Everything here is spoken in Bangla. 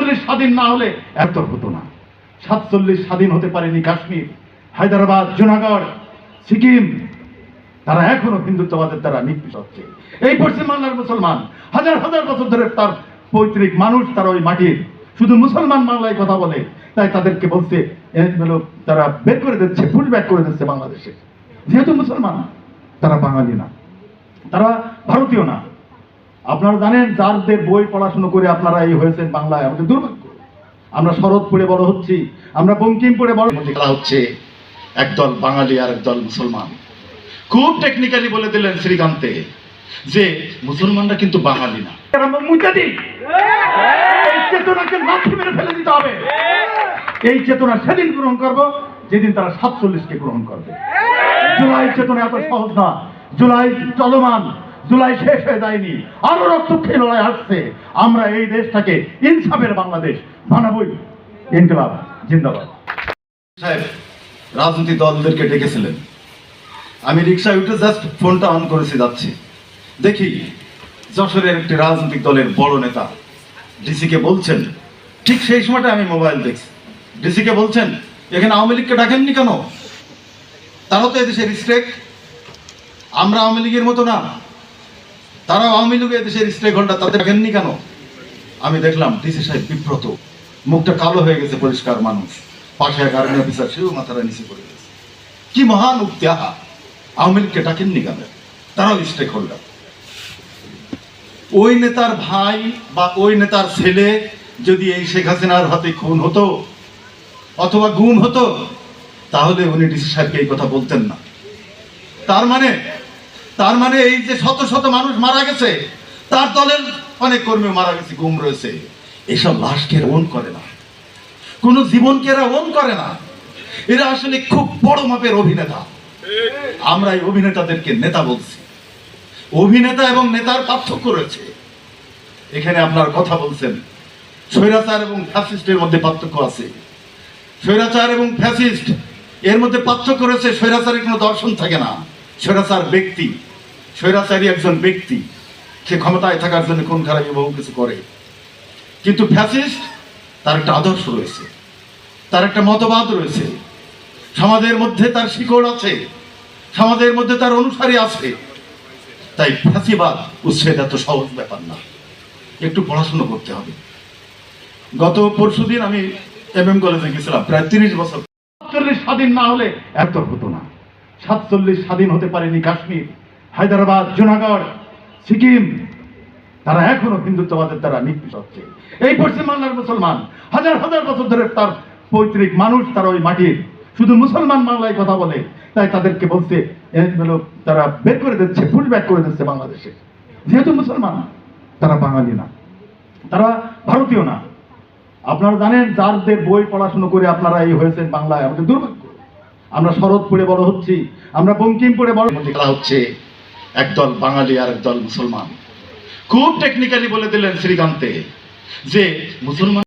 সাতচল্লিশ স্বাধীন না হলে এত হতো না। সাতচল্লিশ স্বাধীন হতে পারেনি কাশ্মীর, হায়দ্রাবাদ, জুনাগড়, সিকিম। তারা এখনও হিন্দুত্ববাদের দ্বারা নিকৃষ্ট হচ্ছে। এই পশ্চিমবাংলার মুসলমান, হাজার হাজার বছর ধরে তার পৈতৃক মানুষ তারা ওই মাটির, শুধু মুসলমান বাংলায় কথা বলে, তাই তাদেরকে বলছে তারা বের করে দিচ্ছে ফুল ব্যাক করে দিচ্ছে বাংলাদেশে। যেহেতু মুসলমান, তারা বাঙালি না। তারা ভারতীয় না। আপনারা জানেন যারদের বই পড়াশুনো করে আপনারা এই হয়েছেন বাংলায় আমাদের দুর্ভাগ্য। আমরা শরৎ পড়ে বড় হচ্ছি আমরা বঙ্কিম পড়ে বড় খেলা হচ্ছে একদল বাঙালি আর একদল মুসলমান। খুব টেকনিক্যালি বলে দিলেন শ্রীকান্তে যে মুসলমানরা কিন্তু বাঙালি না। চেতনাকে লাথি মেরে ফেলে দিতে হবে। এই চেতনা সেদিন গ্রহণ করব যেদিন তারা সাতচল্লিশকে গ্রহণ করবে। জুলাই চেতনা এত সহজ না। জুলাই চলমান। জুলাই শেষ হয়ে যায়নি, আরও রক্তক্ষয়ী লড়াই আসছে। আমরা এই দেশটাকে ইনসাফের বাংলাদেশ বানাবই। ইনকলাব, জিন্দাবাদ। সাহেব, রাজনৈতিক দলদেরকে ডেকেছিলেন। আমি রিক্সায় উঠে জাস্ট ফোনটা অন করেছি, যাচ্ছি। দেখি, যশোরের একটি রাজনৈতিক দলের বড় নেতা ডিসিকে বলছেন, ঠিক সেই সময়টা আমি মোবাইল দেখছি। ডিসিকে বলছেন, এখানে আওয়ামী লীগকে ডাকেননি কেন? তারাও তো এদেশের স্টেক। আমরা আওয়ামী লীগের মতো না। তারা আওয়ামী লীগ এদেশের স্টেক হোল্ডার তাদের ডাকেননি কেন? আমি দেখলাম ডিসি সাহেব বিব্রত। মুখটা কালো হয়ে গেছে, পরিষ্কার মানুষ। পাশে এক অফিসার সেও মাথাটা নিচে পড়ে গেছে। কি মহান উক্তি, আহা! আওয়ামী লীগকে ডাকেননি কেন? তারাও স্টেক হোল্ডার ওই নেতার ভাই বা ওই নেতার ছেলে যদি এই শেখ হাসিনার হাতে খুন হতো, অথবা গুম হতো, তাহলে উনি ডিসি সাহেবকে এই কথা বলতেন না। তার মানে তার মানে এই যে শত শত মানুষ মারা গেছে, তার দলের অনেক কর্মী মারা গেছে, গুম রয়েছে। এসব লাশকে ওন করে না। কোন জীবনকে এরা ওন করে না। এরা আসলে খুব বড় মাপের অভিনেতা। আমরা এই অভিনেতাদেরকে নেতা বলছি। অভিনেতা এবং নেতার পার্থক্য রয়েছে। এখানে আপনার কথা বলছেন, স্বৈরাচার এবং ফ্যাসিস্টের মধ্যে পার্থক্য আছে। স্বৈরাচার এবং ফ্যাসিস্ট, এর মধ্যে পার্থক্য রয়েছে, স্বৈরাচারের কোনো দর্শন থাকে না। স্বৈরাচার ব্যক্তি। স্বৈরাচারী একজন ব্যক্তি, সে ক্ষমতায় থাকার জন্য কোন খারাপ বহু কিছু করে। কিন্তু ফ্যাসিস্ট, তার একটা আদর্শ রয়েছে, তার একটা মতবাদ রয়েছে। সমাজের মধ্যে তার শিকড় আছে, সমাজের মধ্যে তার অনুসারী আছে। তাই ফ্যাসিবাদ, উচ্ছেদ এত সহজ ব্যাপার না। একটু পড়াশুনো করতে হবে। গত পরশুদিন আমি এম এম কলেজে গেছিলাম, প্রায় তিরিশ বছর। সাতচল্লিশ স্বাধীন না হলে এত হতো না। সাতচল্লিশ স্বাধীন হতে পারেনি কাশ্মীর। হায়দ্রাবাদ, জুনাগড়, সিকিম, তারা এখনও হিন্দুত্ববাদের দ্বারা নিকৃষ্ট হচ্ছে। এই পশ্চিমবাংলার মুসলমান, হাজার হাজার বছর ধরে তার পৈতৃক মানুষ তারা ওই মাটির, শুধু মুসলমান বাংলায় কথা বলে, তাই তাদেরকে বলছে, এ তারা বের করে দিচ্ছে ফুল ব্যাক করে দিচ্ছে বাংলাদেশে। যেহেতু মুসলমান, তারা বাঙালি না। তারা ভারতীয় না। আপনারা জানেন, যারদের বই পড়াশুনো করে আপনারা এই হয়েছেন বাংলায়, আমাদের দুর্ভাগ্য। আমরা শরৎ পড়ে বড় হচ্ছি, আমরা বঙ্কিম পড়ে বড় হচ্ছে। একদল বাঙালি আর একদল মুসলমান। খুব টেকনিক্যালি বলে দিলেন শ্রীকান্তে যে মুসলমান